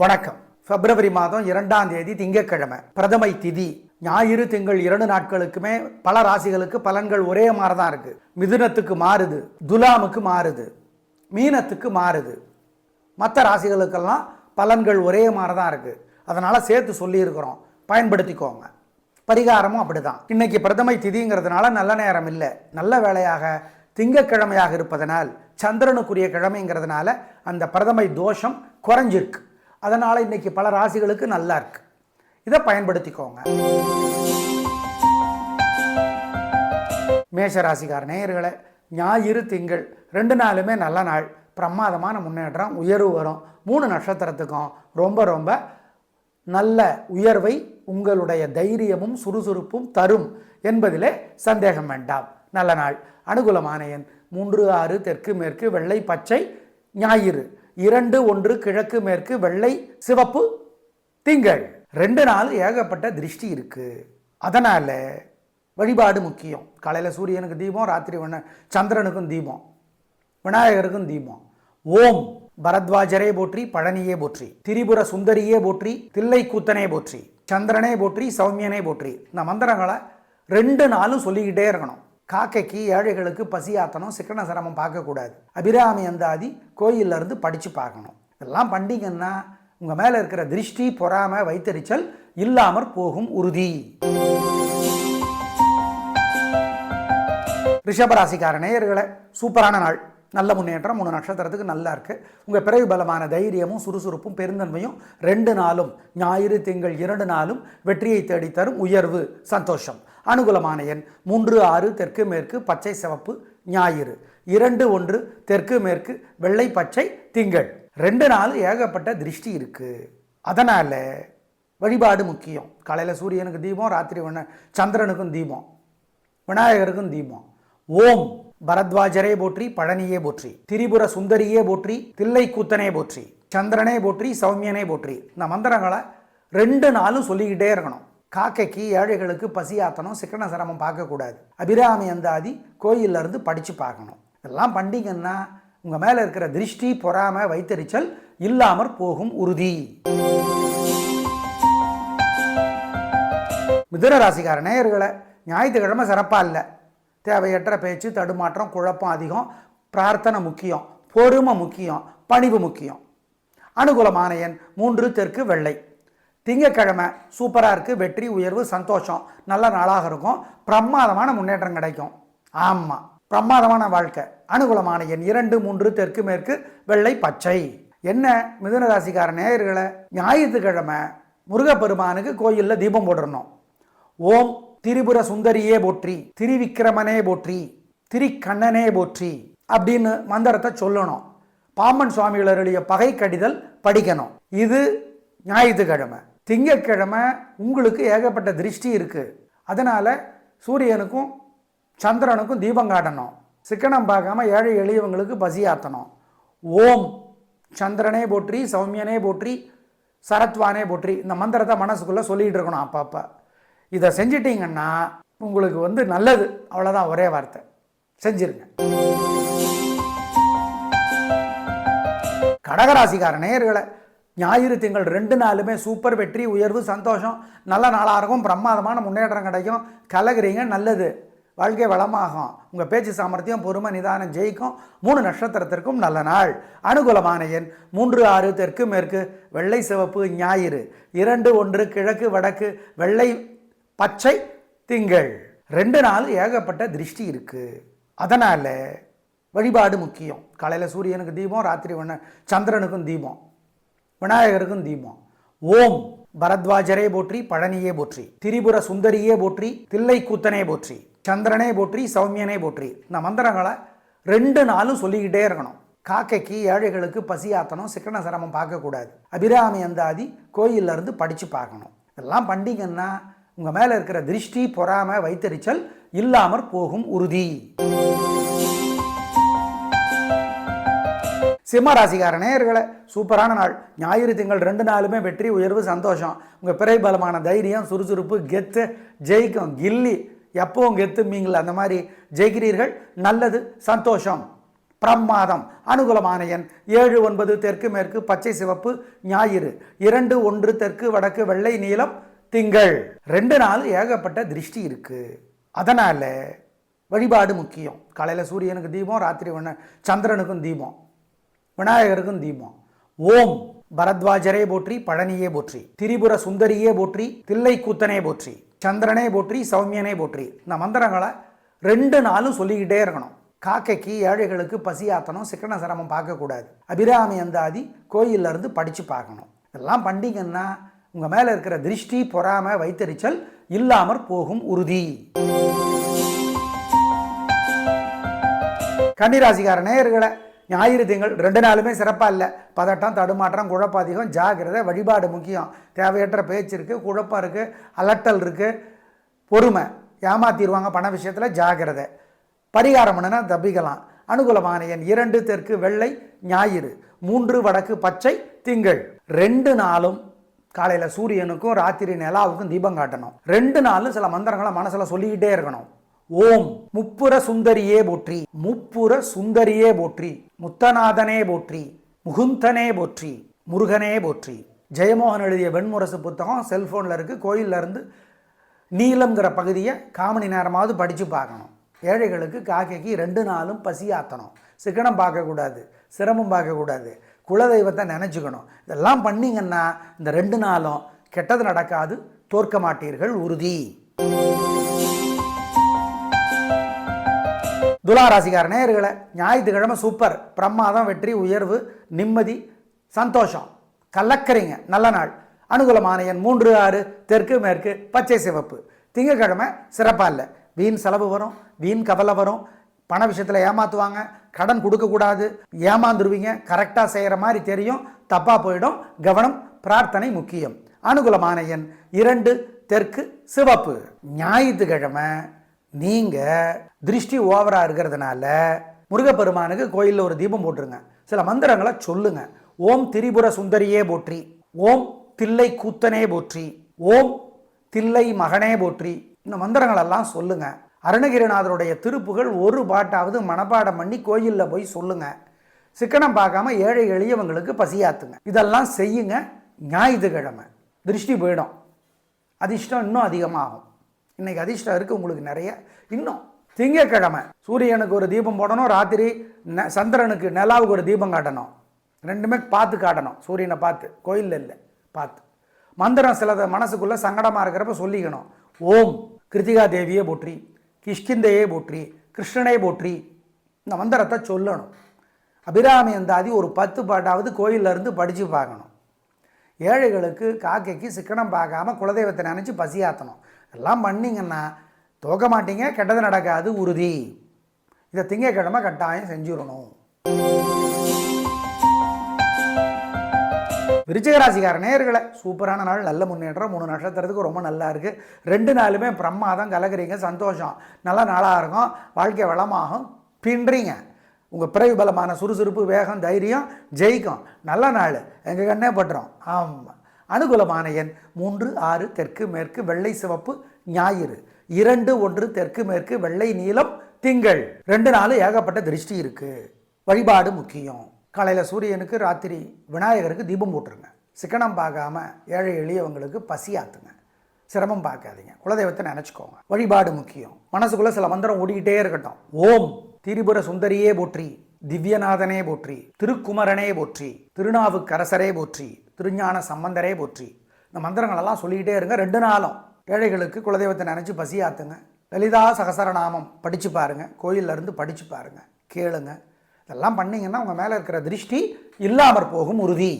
வணக்கம். பிப்ரவரி மாதம் இரண்டாம் தேதி திங்கட்கிழமை பிரதமை திதி. ஞாயிறு திங்கள் இரண்டு நாட்களுக்குமே பல ராசிகளுக்கு பலன்கள் ஒரே மாதிரி தான் இருக்கு. மிதுனத்துக்கு மாறுது துலாமுக்கு மாறுது மீனத்துக்கு மாறுது. மற்ற ராசிகளுக்கெல்லாம் பலன்கள் ஒரே மாதிரி தான் இருக்கு. அதனால சேர்த்து சொல்லியிருக்கிறோம். பயன்படுத்திக்கோங்க. பரிகாரமும் அப்படிதான். இன்னைக்கு பிரதமை திதிங்கிறதுனால நல்ல நேரம் இல்லை. நல்ல வேலையாக திங்கக்கிழமையாக இருப்பதனால் சந்திரனுக்குரிய கிழமைங்கிறதுனால அந்த பிரதமை தோஷம் குறைஞ்சிருக்கு. அதனால் இன்னைக்கு பல ராசிகளுக்கு நல்லா இருக்கு. இதை பயன்படுத்திக்கோங்க. மேஷ ராசிக்கார நேயர்களை ஞாயிறு திங்கள் ரெண்டு நாளுமே நல்ல நாள். பிரமாதமான முன்னேற்றம் உயர்வு வரும். மூணு நட்சத்திரத்துக்கும் ரொம்ப ரொம்ப நல்ல உயர்வை உங்களுடைய தைரியமும் சுறுசுறுப்பும் தரும் என்பதிலே சந்தேகம் வேண்டாம். நல்ல நாள். அனுகூலமான எண் மூன்று ஆறு தெற்கு மேற்கு வெள்ளை பச்சை ஞாயிறு. இரண்டு ஒன்று கிழக்கு மேற்கு வெள்ளை சிவப்பு திங்கள். ரெண்டு நாள் ஏகப்பட்ட திருஷ்டி இருக்கு. அதனால வழிபாடு முக்கியம். காலையில் சூரியனுக்கு தீபம் ராத்திரி வண்ண சந்திரனுக்கும் தீபம் விநாயகருக்கும் தீபம். ஓம். பரத்வாஜரே போற்றி பழனியே போற்றி. திரிபுர சுந்தரியே போற்றி தில்லை கூத்தனே போற்றி. சந்திரனே போற்றி சௌமியனே போற்றி. இந்த மந்திரங்களை ரெண்டு நாளும் சொல்லிக்கிட்டே இருக்கணும். காக்கைக்கு ஏழைகளுக்கு பசியாத்தனம் சிக்கன சிரமம் பார்க்கக்கூடாது. அபிராமி அந்தாதி கோயில்ல இருந்து படித்து பார்க்கணும். இதெல்லாம் பண்ணிங்கன்னா உங்கள் மேலே இருக்கிற திருஷ்டி பொறாம வைத்தறிச்சல் இல்லாமற் போகும் உறுதி. ரிஷபராசிக்கார நேயர்களே சூப்பரான நாள். நல்ல முன்னேற்றம் மூணு நட்சத்திரத்துக்கு நல்லா இருக்கு. உங்கள் பிறகு பலமான தைரியமும் சுறுசுறுப்பும் பெருந்தன்மையும் ரெண்டு நாளும் ஞாயிறு திங்கள் இரண்டு நாளும் வெற்றியை தேடி தரும் உயர்வு சந்தோஷம். அனுகூலமான எண் மூன்று ஆறு தெற்கு மேற்கு பச்சை சிவப்பு ஞாயிறு. இரண்டு ஒன்று தெற்கு மேற்கு வெள்ளை பச்சை திங்கள். ரெண்டு நாள் ஏகப்பட்ட திருஷ்டி இருக்குது அதனால் வழிபாடு முக்கியம். காலையில் சூரியனுக்கு தீபம் ராத்திரி வண்ண சந்திரனுக்கும் தீபம் விநாயகருக்கும் தீபம். ஓம் பரத்வாஜரே போற்றி பழனியே போற்றி திரிபுர சுந்தரியே போற்றி தில்லை கூத்தனே போற்றி சந்திரனே போற்றி சௌமியனே போற்றி. இந்த மந்திரங்களை ரெண்டு நாளும் சொல்லிக்கிட்டே இருக்கணும். காக்கைக்கு ஏழைகளுக்கு பசியாத்தனம் சிக்கன சிரமம் பார்க்கக்கூடாது. அபிராமி அந்தாதி கோயில்ல இருந்து படித்து பார்க்கணும். இதெல்லாம் பண்ணிங்கன்னா உங்கள் மேலே இருக்கிற திருஷ்டி பொறாமை வைத்தறிச்சல் இல்லாமற் போகும் உறுதி. மிதுனராசிக்கார நேயர்களை ஞாயிற்றுக்கிழமை சிறப்பாக இல்லை. தேவையற்ற பேச்சு தடுமாற்றம் குழப்பம் அதிகம். பிரார்த்தனை முக்கியம். பொறுமை முக்கியம். பணிவு முக்கியம். அனுகூலமான எண் மூன்று தெற்கு வெள்ளை. திங்கக்கிழமை சூப்பராக இருக்குது வெற்றி உயர்வு சந்தோஷம். நல்ல நாளாக இருக்கும். பிரமாதமான முன்னேற்றம் கிடைக்கும். ஆமாம் பிரமாதமான வாழ்க்கை. அனுகூலமான எண் இரண்டு மூன்று தெற்கு மேற்கு வெள்ளை பச்சை. என்ன? மிதுன ராசிக்கார நேயர்களை ஞாயிற்றுக்கிழமை முருகப்பெருமானுக்கு கோயிலில் தீபம் போட்டுறணும். ஓம் திரிபுர சுந்தரியே போற்றி திரிவிக்கிரமனே போற்றி திரிக்கண்ணனே போற்றி அப்படின்னு மந்திரத்தை சொல்லணும். பாம்பன் சுவாமிகளுடைய பகை கடிதல் படிக்கணும். இது ஞாயிற்றுக்கிழமை. திங்கக்கிழமை உங்களுக்கு ஏகப்பட்ட திருஷ்டி இருக்குது அதனால் சூரியனுக்கும் சந்திரனுக்கும் தீபம் காட்டணும். சிக்கனம் பார்க்காம ஏழை எளியவங்களுக்கு பசியாத்தணும் ஓம் சந்திரனே போற்றி சௌமியனே போற்றி சரத்வானே போற்றி இந்த மந்திரத்தை மனசுக்குள்ளே சொல்லிகிட்டு இருக்கணும் அப்பப்போ. இதை செஞ்சிட்டிங்கன்னா உங்களுக்கு வந்து நல்லது. அவ்வளோதான் ஒரே வார்த்தை. செஞ்சிருங்க. கடகராசிக்கார நேயர்களை ஞாயிறு திங்கள் ரெண்டு நாளுமே சூப்பர் வெற்றி உயர்வு சந்தோஷம். நல்ல நாளாக இருக்கும் பிரமாதமான முன்னேற்றம் கிடைக்கும். கலகிறீங்க நல்லது. வாழ்க்கை வளமாகும். உங்கள் பேச்சு சாமர்த்தியம் பொறுமை நிதானம் ஜெயிக்கும். மூணு நட்சத்திரத்திற்கும் நல்ல நாள். அனுகூலமான எண் மூன்று ஆறு தெற்கு மேற்கு வெள்ளை சிவப்பு ஞாயிறு. இரண்டு ஒன்று கிழக்கு வடக்கு வெள்ளை பச்சை திங்கள். ரெண்டு நாள் ஏகப்பட்ட திருஷ்டி இருக்குது அதனால் வழிபாடு முக்கியம். காலையில் சூரியனுக்கு தீபம் ராத்திரி ஒன்று சந்திரனுக்கும் தீபம். விநாயகருக்கும் தீபம். ஓம் பரத்வாஜரே போற்றி பழனியே போற்றி திரிபுர சுந்தரியே போற்றி தில்லை கூத்தனே போற்றி சந்திரனே போற்றி சௌமியனே போற்றி. இந்த மந்திரங்களை ரெண்டு நாளும் சொல்லிக்கிட்டே இருக்கணும். காக்கைக்கு ஏழைகளுக்கு பசி சிக்கன சிரமம் பார்க்கக்கூடாது. அபிராமி அந்தாதி கோயில்ல இருந்து படித்து பார்க்கணும். இதெல்லாம் பண்ணிங்கன்னா உங்கள் மேலே இருக்கிற திருஷ்டி பொறாமை வைத்தறிச்சல் இல்லாமற் போகும் உறுதி. சிம்ம ராசிக்கார சூப்பரான நாள். ஞாயிறு திங்கள் ரெண்டு நாளுமே வெற்றி உயர்வு சந்தோஷம். உங்கள் பிறை பலமான தைரியம் சுறுசுறுப்பு கெத்து ஜெயிக்கும் கில்லி எப்பவும் கெத்து மீங்கள் அந்த மாதிரி ஜெயிக்கிறீர்கள். நல்லது சந்தோஷம். பிரமாதம். அனுகூலமான எண் ஏழு ஒன்பது தெற்கு மேற்கு பச்சை சிவப்பு ஞாயிறு. இரண்டு ஒன்று தெற்கு வடக்கு வெள்ளை நீளம் திங்கள். ரெண்டு நாள் ஏகப்பட்ட திருஷ்டி இருக்குது அதனால் வழிபாடு முக்கியம். காலையில் சூரியனுக்கு தீபம் ராத்திரி ஒன்று சந்திரனுக்கும் தீபம். விநாயகருக்கும் தீபம். ஓம் பரத்வாஜரே போற்றி பழனியே போற்றி திரிபுர சுந்தரியே போற்றி தில்லை கூத்தனே போற்றி சந்திரனே போற்றி சௌமியனே போற்றி. இந்த மந்திரங்களை ரெண்டு நாளும் சொல்லிக்கிட்டே இருக்கணும். காக்கைக்கு ஏழைகளுக்கு பசியாத்தனும் சிக்கன சிரமம் பார்க்கக்கூடாது. அபிராமி அந்தாதி கோயில்ல இருந்து படித்து பார்க்கணும். இதெல்லாம் பண்ணிங்கன்னா உங்கள் மேலே இருக்கிற திருஷ்டி பொறாம வைத்தறிச்சல் இல்லாமற் போகும் உறுதி. கன்னிராசிக்கார நேயர்களை ஞாயிறு திங்கள் ரெண்டு நாளுமே சிறப்பாக இல்லை. பதட்டம் தடுமாற்றம் குழப்பம் அதிகம். ஜாகிரதை வழிபாடு முக்கியம். தேவையற்ற பேச்சு இருக்குது குழப்பம் இருக்குது அலட்டல் இருக்குது பொறுமை. ஏமாத்திடுவாங்க பண விஷயத்தில் ஜாகிரதை. பரிகாரம் பண்ணுனா தப்பிக்கலாம் அனுகூலமான எண் இரண்டு தெற்கு வெள்ளை ஞாயிறு மூன்று வடக்கு பச்சை திங்கள். ரெண்டு நாளும் காலையில் சூரியனுக்கும் ராத்திரி நிலாவுக்கும் தீபம் காட்டணும். ரெண்டு நாளும் சில மந்திரங்களை மனசில் சொல்லிக்கிட்டே இருக்கணும். ஓம் முப்புர சுந்தரியே போற்றி முப்புர சுந்தரியே போற்றி முத்தநாதனே போற்றி முகுந்தனே போற்றி முருகனே போற்றி. ஜெயமோகன் எழுதிய வெண்முரசு புத்தகம் செல்ஃபோனில் இருக்குது கோயில்ல இருந்து நீலம்ங்கிற பகுதியை காமணி நேரமாவது படித்து பார்க்கணும். ஏழைகளுக்கு காக்கைக்கு ரெண்டு நாளும் பசியாத்தணும் சிக்கனம் பார்க்கக்கூடாது சிரமம் பார்க்கக்கூடாது குலதெய்வத்தை நினச்சிக்கணும். இதெல்லாம் பண்ணீங்கன்னா இந்த ரெண்டு நாளும் கெட்டது நடக்காது தோற்க மாட்டீர்கள் உறுதி. துலாராசிக்கார நேயர்களை ஞாயிற்றுக்கிழமை சூப்பர் பிரமாதம் வெற்றி உயர்வு நிம்மதி சந்தோஷம். கலக்கரிங்க நல்ல நாள். அனுகூலமான எண் மூன்று ஆறு தெற்கு மேற்கு பச்சை சிவப்பு. திங்கக்கிழமை சிறப்பாக இல்லை. வீண் செலவு வரும் வீண் கவலை வரும். பண விஷயத்தில் ஏமாற்றுவாங்க கடன் கொடுக்கக்கூடாது ஏமாந்துருவீங்க. கரெக்டாக செய்கிற மாதிரி தெரியும். தப்பாக போயிடும். கவனம் பிரார்த்தனை முக்கியம். அனுகூலமான எண் இரண்டு தெற்கு சிவப்பு. ஞாயிற்றுக்கிழமை நீங்கள் திருஷ்டி ஓவராக இருக்கிறதுனால முருகப்பெருமானுக்கு கோயிலில் ஒரு தீபம் போட்டுருங்க. சில மந்திரங்களை சொல்லுங்க. ஓம் திரிபுர சுந்தரியே போற்றி. ஓம் தில்லை கூத்தனே போற்றி. ஓம் தில்லை மகனே போற்றி. இந்த மந்திரங்களெல்லாம் சொல்லுங்க. அருணகிரிநாதருடைய திருப்புகள் ஒரு பாட்டாவது மனப்பாடம் பண்ணி கோயிலில் போய் சொல்லுங்க. சிக்கனம் பார்க்காம ஏழை எளியவங்களுக்கு பசியாத்துங்க. இதெல்லாம் செய்யுங்க. ஞாயிற்றுக்கிழமை. திருஷ்டி போயிடும். அதிர்ஷ்டம் இன்னும் அதிகமாகும். இன்னைக்கு அதிர்ஷ்டம் இருக்குது உங்களுக்கு நிறைய. இன்னும் திங்கக்கிழமை சூரியனுக்கு ஒரு தீபம் போடணும் ராத்திரி ந- சந்திரனுக்கு நிலாவுக்கு ஒரு தீபம் காட்டணும். ரெண்டுமே பார்த்து காட்டணும் சூரியனை பார்த்து. கோயிலில் இல்லை பார்த்து. மந்திரம் சிலது மனசுக்குள்ளே சங்கடமாக இருக்கிறப்ப சொல்லிக்கணும். ஓம் கிருத்திகா தேவியே போற்றி கிஷ்கிந்தையே போற்றி கிருஷ்ணனே போற்றி. இந்த மந்திரத்தை சொல்லணும். அபிராமி அந்தாதி ஒரு பத்து பாட்டாவது கோயிலேருந்து படித்து பார்க்கணும். ஏழைகளுக்கு காக்கைக்கு சிக்கனம் பார்க்காம குலதெய்வத்தை நினச்சி பசியாற்றணும் எல்லாம் பண்ணிங்கன்னா தோக்க மாட்டீங்க கெட்டது நடக்காது உறுதி. இதை திங்கக்கிழமை கட்டாயம் செஞ்சிடணும். விருச்சிக ராசிக்கார சூப்பரான நாள் நல்ல முன்னேற்றம் மூணு நட்சத்திரத்துக்கு ரொம்ப நல்லா இருக்குது ரெண்டு நாளுமே பிரம்மாதம் கலக்குறீங்க சந்தோஷம். நல்ல நாளாக இருக்கும் வாழ்க்கை வளமாகும் பின்றீங்க உங்கள் பிறவி பலமான சுறுசுறுப்பு வேகம் தைரியம் ஜெயிக்கும். நல்ல நாள் எங்கள் கண்ணே பட்டுறோம் ஆமாம் அனுகூலமான எண் மூன்று ஆறு தெற்கு மேற்கு வெள்ளை சிவப்பு ஞாயிறு. இரண்டு ஒன்று தெற்கு மேற்கு வெள்ளை நீளம் திங்கள். ரெண்டு நாள் ஏகப்பட்ட திருஷ்டி இருக்குது வழிபாடு முக்கியம். காலையில் சூரியனுக்கு ராத்திரி விநாயகருக்கு தீபம் போட்டுருங்க சிக்கனம் பார்க்காம ஏழை எளியவங்களுக்கு பசியாத்துங்க சிரமம் பார்க்காதீங்க. குலதெய்வத்தை நினச்சிக்கோங்க. வழிபாடு முக்கியம். மனசுக்குள்ளே சில மந்திரம் ஓடிக்கிட்டே இருக்கட்டும். ஓம் திரிபுர சுந்தரியே போற்றி திவ்யநாதனே போற்றி திருக்குமரனே போற்றி திருநாவுக்கரசரே போற்றி திருஞான சம்பந்தரே போற்றி. இந்த மந்திரங்களெல்லாம் சொல்லிக்கிட்டே இருங்க. ரெண்டு நாளும் ஏழைகளுக்கு குலதெய்வத்தை நினச்சி பசியாத்துங்க. லலிதா சகசரநாமம் படித்து பாருங்க. கோயில்ல இருந்து படித்து பாருங்கள் கேளுங்க. இதெல்லாம் பண்ணிங்கன்னா உங்கள் மேலே இருக்கிற திருஷ்டி இல்லாமற் போகும் உறுதி.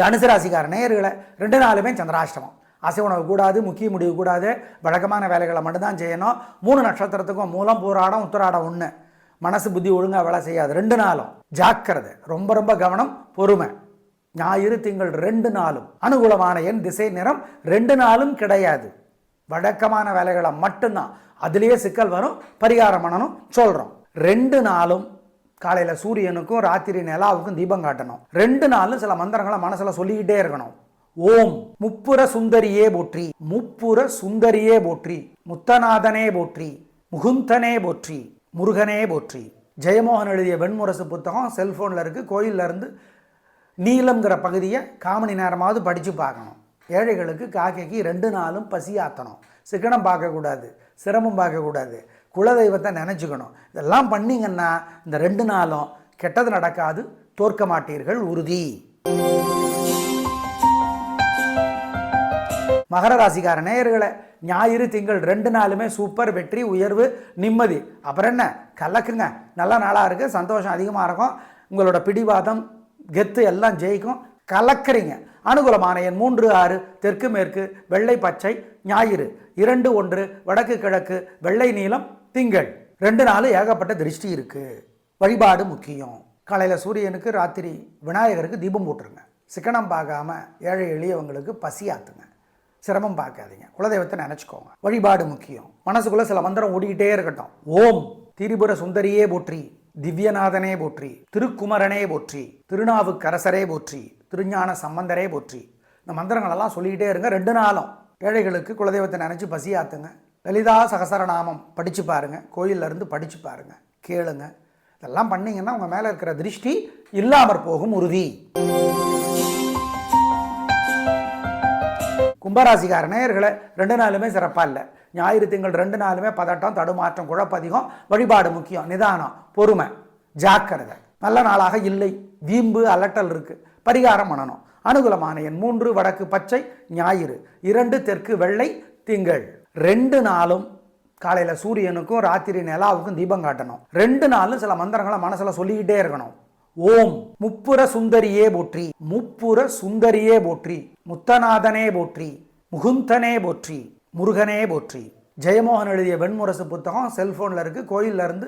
தனுசு ராசிக்கார நேயர்களை ரெண்டு நாளுமே சந்திராஷ்டமம். அசை உணவு கூடாது முக்கிய முடிவு கூடாது. வழக்கமான வேலைகளை மட்டும்தான் செய்யணும். மூணு நட்சத்திரத்துக்கும் மூலம் போராடம் உத்தராடம் ஒன்று மனசு புத்தி ஒழுங்காக வேலை செய்யாது. ரெண்டு நாளும். ஜாக்கிரதை. ரொம்ப ரொம்ப கவனம் பொறுமை. ஞாயிறு திங்கள் ரெண்டு நாளும். அனுகூலமான என் திசை நிறம் ரெண்டு நாளும் கிடையாது. வழக்கமான வேலைகளை மட்டும்தான். அதுலேயே சிக்கல் வரும் பரிகாரம் பண்ணணும் சொல்கிறோம் ரெண்டு நாளும் காலையில் சூரியனுக்கும் ராத்திரி நிலாவுக்கும் தீபம் காட்டணும். ரெண்டு நாளும் சில மந்திரங்களை மனசில் சொல்லிக்கிட்டே இருக்கணும். ஓம். முப்புற சுந்தரியே போற்றி. முப்புற சுந்தரியே போற்றி. முத்தநாதனே போற்றி. முகுந்தனே போற்றி. முருகனே போற்றி. ஜெயமோகன் எழுதிய வெண்முரசு புத்தகம் செல்ஃபோனில் இருக்குது கோயில்ல இருந்து நீலம்ங்கிற பகுதியை காமணி நேரமாவது படித்து பார்க்கணும். ஏழைகளுக்கு காக்கைக்கு ரெண்டு நாளும் பசியாத்தணும் சிக்கனம் பார்க்கக்கூடாது சிரமம் பார்க்கக்கூடாது. குலதெய்வத்தை நினச்சிக்கணும். இதெல்லாம் பண்ணிங்கன்னா இந்த ரெண்டு நாளும் கெட்டது நடக்காது தோற்க மாட்டீர்கள் உறுதி. மகர ராசிக்கார நேயர்களை ஞாயிறு திங்கள் ரெண்டு நாளுமே சூப்பர் வெற்றி உயர்வு நிம்மதி. அப்புறம் என்ன? கலக்குங்க. நல்ல நாளாக இருக்குது சந்தோஷம் அதிகமாக இருக்கும். உங்களோட பிடிவாதம் கெத்து எல்லாம் ஜெயிக்கும். கலக்கிறீங்க. அனுகூலமான எண் மூன்று ஆறு தெற்கு மேற்கு வெள்ளை பச்சை ஞாயிறு. இரண்டு ஒன்று வடக்கு கிழக்கு வெள்ளை நீளம் திங்கள். ரெண்டு நாள் ஏகப்பட்ட திருஷ்டி இருக்குது வழிபாடு முக்கியம். காலையில் சூரியனுக்கு ராத்திரி விநாயகருக்கு தீபம் போட்டுருங்க. சிக்கனம் பார்க்காம ஏழை எளியவங்களுக்கு பசியாத்துங்க. சிரமம் பார்க்காதீங்க. குலதெய்வத்தை நினச்சிக்கோங்க. வழிபாடு முக்கியம். மனசுக்குள்ளே சில மந்திரம் ஓடிக்கிட்டே இருக்கட்டும். ஓம். திரிபுர சுந்தரியே போற்றி. திவ்யநாதனே போற்றி. திருக்குமரனே போற்றி. திருநாவுக்கரசரே போற்றி. திருஞான சம்பந்தரே போற்றி. இந்த மந்திரங்களெல்லாம் சொல்லிக்கிட்டே இருங்க. ரெண்டு நாளும். ஏழைகளுக்கு குலதெய்வத்தை நினச்சி பசியாத்துங்க லலிதா சகசரநாமம் படித்து பாருங்கள் கோயில்ல இருந்து படித்து பாருங்கள் கேளுங்க. இதெல்லாம் பண்ணிங்கன்னா உங்கள் மேலே இருக்கிற திருஷ்டி இல்லாமற் போகும் உறுதி. கும்பராசிக்கார நேயர்களை ரெண்டு நாளுமே சிறப்பாக இல்லை. ஞாயிறு திங்கள் ரெண்டு நாளுமே பதட்டம் தடுமாற்றம் குழப்பதிகம் வழிபாடு முக்கியம் நிதானம் பொறுமை ஜாக்கிரதை. நல்ல நாளாக இல்லை. வீம்பு அலட்டல் இருக்குது பரிகாரம் பண்ணணும். அனுகூலமான எண் மூன்று வடக்கு பச்சை ஞாயிறு. இரண்டு தெற்கு வெள்ளை திங்கள். ரெண்டு நாளும் காலையில் சூரியனுக்கும் ராத்திரி நிலாவுக்கும் தீபம் காட்டணும். ரெண்டு நாளும் சில மந்திரங்களை மனசில் சொல்லிக்கிட்டே இருக்கணும். ஓம். முப்புற சுந்தரியே போற்றி. முப்புற சுந்தரியே போற்றி. முத்தநாதனே போற்றி முகுந்தனே போற்றி முருகனே போற்றி. ஜெயமோகன் எழுதிய வெண்முரசு புத்தகம் செல்ஃபோனில் இருக்குது கோயிலில் இருந்து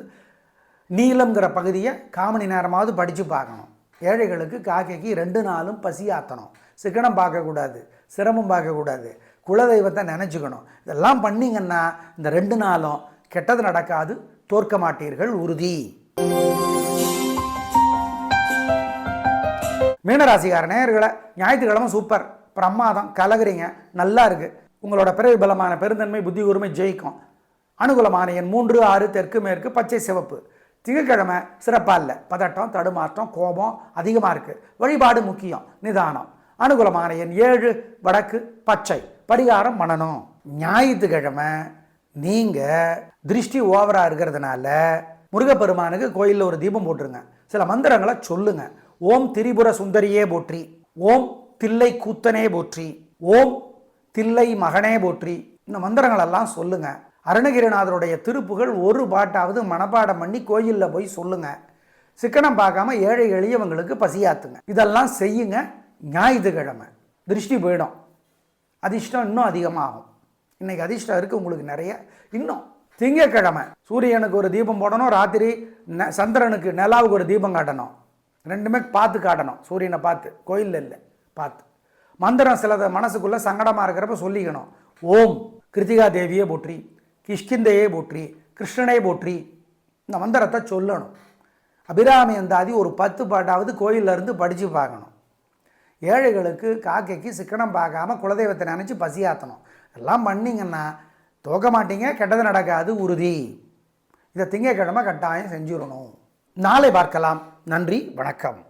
நீலம்ங்கிற பகுதியை காமணி நேரமாவது படித்து பார்க்கணும். ஏழைகளுக்கு காக்கைக்கு ரெண்டு நாளும் பசியாத்தணும் சிக்கனம் பார்க்கக்கூடாது சிரமம் பார்க்கக்கூடாது. குலதெய்வத்தை நினச்சிக்கணும். இதெல்லாம் பண்ணிங்கன்னா இந்த ரெண்டு நாளும் கெட்டது நடக்காது தோற்க மாட்டீர்கள் உறுதி. மீனராசிக்கார நேயர்களை ஞாயிற்றுக்கிழமை சூப்பர். பிரமாதம் கலகுறீங்க நல்லா இருக்கு. உங்களோட பிறவி பலமான பெருந்தன்மை புத்தி உரிமை ஜெயிக்கும். அனுகூலமான எண் மூன்று ஆறு தெற்கு மேற்கு பச்சை சிவப்பு. திங்கக்கிழமை சிறப்பாக இல்லை. பதட்டம் தடுமாற்றம் கோபம் அதிகமாக இருக்குது வழிபாடு முக்கியம் நிதானம். அனுகூலமான எண் ஏழு வடக்கு பச்சை. பரிகாரம் பண்ணணும் ஞாயிற்றுக்கிழமை நீங்கள் திருஷ்டி ஓவராக இருக்கிறதுனால முருகப்பெருமானுக்கு கோயிலில் ஒரு தீபம் போட்டுருங்க. சில மந்திரங்களை சொல்லுங்கள் ஓம் திரிபுர சுந்தரியே போற்றி. ஓம் தில்லை கூத்தனே போற்றி ஓம் தில்லை மகனே போற்றி. இந்த மந்திரங்கள் எல்லாம் சொல்லுங்க. அருணகிரிநாதருடைய திருப்புகள் ஒரு பாட்டாவது மனப்பாடம் பண்ணி கோயிலில் போய் சொல்லுங்க. சிக்கனம் பார்க்காம ஏழை எளியவங்களுக்கு பசியாத்துங்க. இதெல்லாம் செய்யுங்க. ஞாயிற்றுக்கிழமை திருஷ்டி போயிடும். அதிர்ஷ்டம் இன்னும் அதிகமாகும். இன்னைக்கு அதிர்ஷ்டம் இருக்குது உங்களுக்கு நிறைய. இன்னும் திங்கக்கிழமை சூரியனுக்கு ஒரு தீபம் போடணும் ராத்திரி ந- சந்திரனுக்கு நிலாவுக்கு ஒரு தீபம் காட்டணும். ரெண்டுமே பார்த்து காட்டணும். சூரியனை பார்த்து. கோயிலில் இல்லை. பார்த்து. மந்திரம் சிலது மனசுக்குள்ளே சங்கடமாக இருக்கிறப்ப சொல்லிக்கணும். ஓம் கிருத்திகா தேவியே போற்றி கிஷ்கிந்தையே போற்றி கிருஷ்ணனே போற்றி. இந்த மந்திரத்தை சொல்லணும். அபிராமி அந்தாதி ஒரு பத்து பாட்டாவது கோயிலேருந்து படித்து பார்க்கணும். ஏழைகளுக்கு காக்கைக்கு சிக்கனம் பார்க்காம குலதெய்வத்தை நினச்சி பசியாற்றணும் எல்லாம் பண்ணிங்கன்னா தோக்க மாட்டீங்க கெட்டது நடக்காது உறுதி. இதை திங்கக்கிழமை கட்டாயம் செஞ்சிடணும். நாளை பார்க்கலாம். நன்றி வணக்கம்.